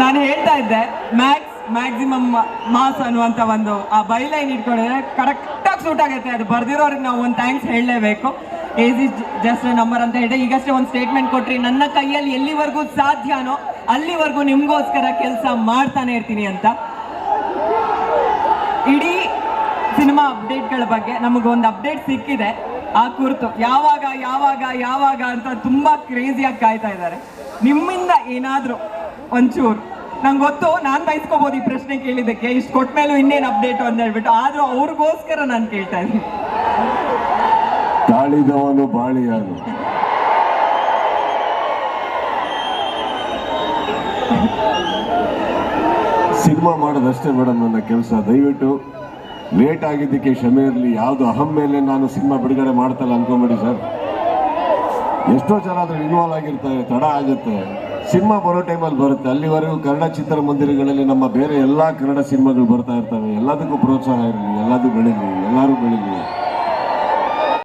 ನಾನು ಹೇಳ್ತಾ ಇದ್ದೆ ಮ್ಯಾಕ್ಸ್ ಮ್ಯಾಕ್ಸಿಮಮ್ ಮಾಸ್ ಅನ್ನುವಂಥ ಒಂದು, ಆ ಬೈಲೈನ್ ಇಟ್ಕೊಂಡಿದ್ರೆ ಕರೆಕ್ಟಾಗಿ ಸೂಟ್ ಆಗುತ್ತೆ ಅದು ಬರ್ದಿರೋರಿಗೆ ನಾವು ಒಂದು ಥ್ಯಾಂಕ್ಸ್ ಹೇಳಲೇಬೇಕು. ಏಜ್ ಇಸ್ ಜಸ್ಟ್ ನಂಬರ್ ಅಂತ ಹೇಳಿದೆ. ಈಗಷ್ಟೇ ಒಂದು ಸ್ಟೇಟ್ಮೆಂಟ್ ಕೊಟ್ರಿ, ನನ್ನ ಕೈಯಲ್ಲಿ ಎಲ್ಲಿವರೆಗೂ ಸಾಧ್ಯನೋ ಅಲ್ಲಿವರೆಗೂ ನಿಮಗೋಸ್ಕರ ಕೆಲಸ ಮಾಡ್ತಾನೆ ಇರ್ತೀನಿ ಅಂತ. ಇಡೀ ಸಿನಿಮಾ ಅಪ್ಡೇಟ್ಗಳ ಬಗ್ಗೆ ನಮಗೊಂದು ಅಪ್ಡೇಟ್ ಸಿಕ್ಕಿದೆ. ಆ ಕುರಿತು, ಯಾವಾಗ ಯಾವಾಗ ಯಾವಾಗ ಅಂತ ತುಂಬ ಕ್ರೇಜಿಯಾಗಿ ಕಾಯ್ತಾ ಇದ್ದಾರೆ. ನಿಮ್ಮಿಂದ ಏನಾದರೂ ಒಂಚೂರು. ನಂಗೆ ಗೊತ್ತು, ನಾನು ಬಯಸ್ಕೋಬೋದು ಈ ಪ್ರಶ್ನೆ ಕೇಳಿದ್ದಕ್ಕೆ. ಇಷ್ಟು ಕೊಟ್ಟ ಮೇಲೂ ಇನ್ನೇನು ಅಪ್ಡೇಟು ಅಂತ ಹೇಳ್ಬಿಟ್ಟು, ಆದರೂ ಅವ್ರಿಗೋಸ್ಕರ ನಾನು ಕೇಳ್ತಾ ಇದ್ದೀನಿ. ತಾಳಿದವನು ಬಾಳಿಯಾನು. ಸಿನಿಮಾ ಮಾಡೋದಷ್ಟೇ ಮೇಡಮ್ ನನ್ನ ಕೆಲಸ. ದಯವಿಟ್ಟು ಲೇಟ್ ಆಗಿದ್ದಕ್ಕೆ ಕ್ಷಮೆ ಇರಲಿ. ಯಾವುದು ಅಹಂ ಮೇಲೆ ನಾನು ಸಿನಿಮಾ ಬಿಡುಗಡೆ ಮಾಡ್ತಲ್ಲ ಅನ್ಕೊಂಬೇಡಿ ಸರ್. ಎಷ್ಟೋ ಜನ ಅದ್ರಲ್ಲಿ ಇನ್ವಾಲ್ವ್ ಆಗಿರ್ತಾರೆ, ತಡ ಆಗುತ್ತೆ. ಸಿನಿಮಾ ಬರೋ ಟೈಮಲ್ಲಿ ಬರುತ್ತೆ. ಅಲ್ಲಿವರೆಗೂ ಕನ್ನಡ ಚಿತ್ರಮಂದಿರಗಳಲ್ಲಿ ನಮ್ಮ ಬೇರೆ ಎಲ್ಲ ಕನ್ನಡ ಸಿನಿಮಾಗಳು ಬರ್ತಾ ಇರ್ತವೆ. ಎಲ್ಲದಕ್ಕೂ ಪ್ರೋತ್ಸಾಹ ಇರಲಿ, ಎಲ್ಲದೂ ಬೆಳೀಲಿ, ಎಲ್ಲರೂ ಬೆಳೀಲಿ.